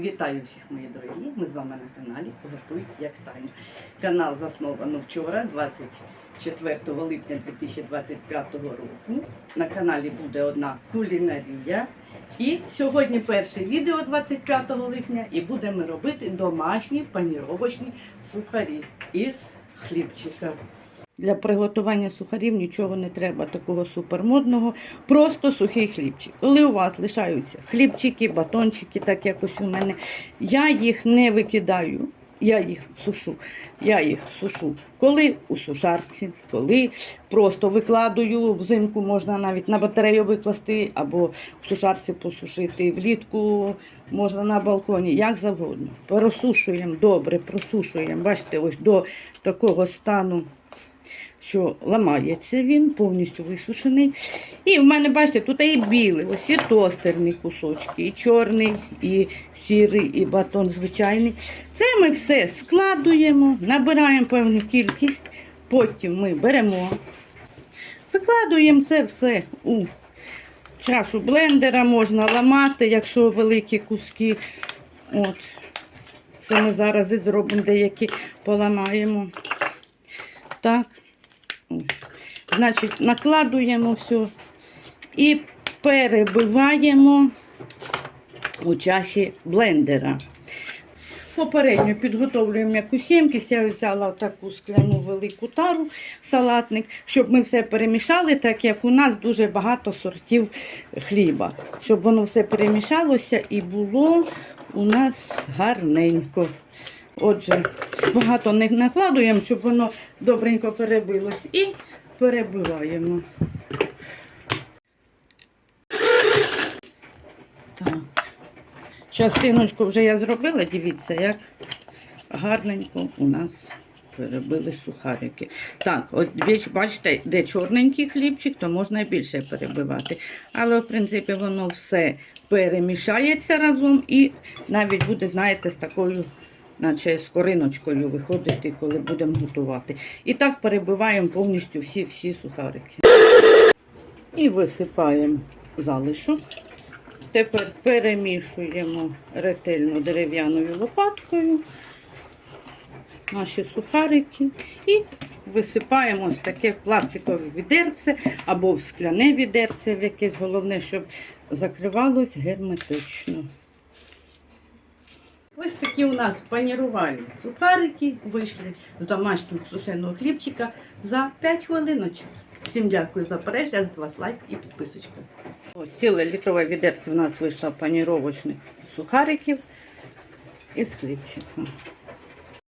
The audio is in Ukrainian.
Вітаю всіх, мої дорогі! Ми з вами на каналі Готуй як Таня. Канал засновано вчора, 24 липня 2025 року. На каналі буде одна кулінарія. І сьогодні перше відео 25 липня, і будемо робити домашні паніровочні сухарі із хлібчика. Для приготування сухарів нічого не треба такого супермодного, просто сухий хлібчик. Коли у вас лишаються хлібчики, батончики, так якось у мене, я їх не викидаю, я їх сушу. Я їх сушу. Коли у сушарці, коли просто викладую взимку, можна навіть на батарею викласти, або в сушарці посушити, влітку можна на балконі, як завгодно. Просушуємо добре, просушуємо. Бачите, ось до такого стану що ламається він, повністю висушений. І в мене, бачите, тут і білий, ось і тостерні кусочки, і чорний, і сірий, і батон звичайний. Це ми все складуємо, набираємо певну кількість, потім ми беремо, викладуємо це все у чашу блендера, можна ламати, якщо великі куски. От. Це ми зараз і зробимо деякі поламаємо. Так. Значить, накладуємо все і перебиваємо у чаші блендера. Попередньо підготовлюємо якусь ємкість. Я взяла таку скляну велику тару, салатник, щоб ми все перемішали, так як у нас дуже багато сортів хліба. Щоб воно все перемішалося і було у нас гарненько. Отже, багато не накладуємо, щоб воно добренько перебилось. І перебиваємо. Так. Частиночку вже я зробила, дивіться, як гарненько у нас перебили сухарики. Так, от бачите, де чорненький хлібчик, то можна більше перебивати. Але, в принципі, воно все перемішається разом і навіть буде, знаєте, з такою, наче з кориночкою виходити, коли будемо готувати. І так перебиваємо повністю всі-всі сухарики. І висипаємо залишок. Тепер перемішуємо ретельно дерев'яною лопаткою наші сухарики і висипаємо ось таке пластикове відерце або в скляне відерце, в якесь головне, щоб закривалось герметично. Ось такі у нас панірувальні сухарики вийшли з домашнього сушеного хлібчика за 5 хвилиночок. Всім дякую за перегляд, з вас лайк і підписочка. Ось ціле літрове відерце в нас вийшло паніровочних сухариків із хлібчиком.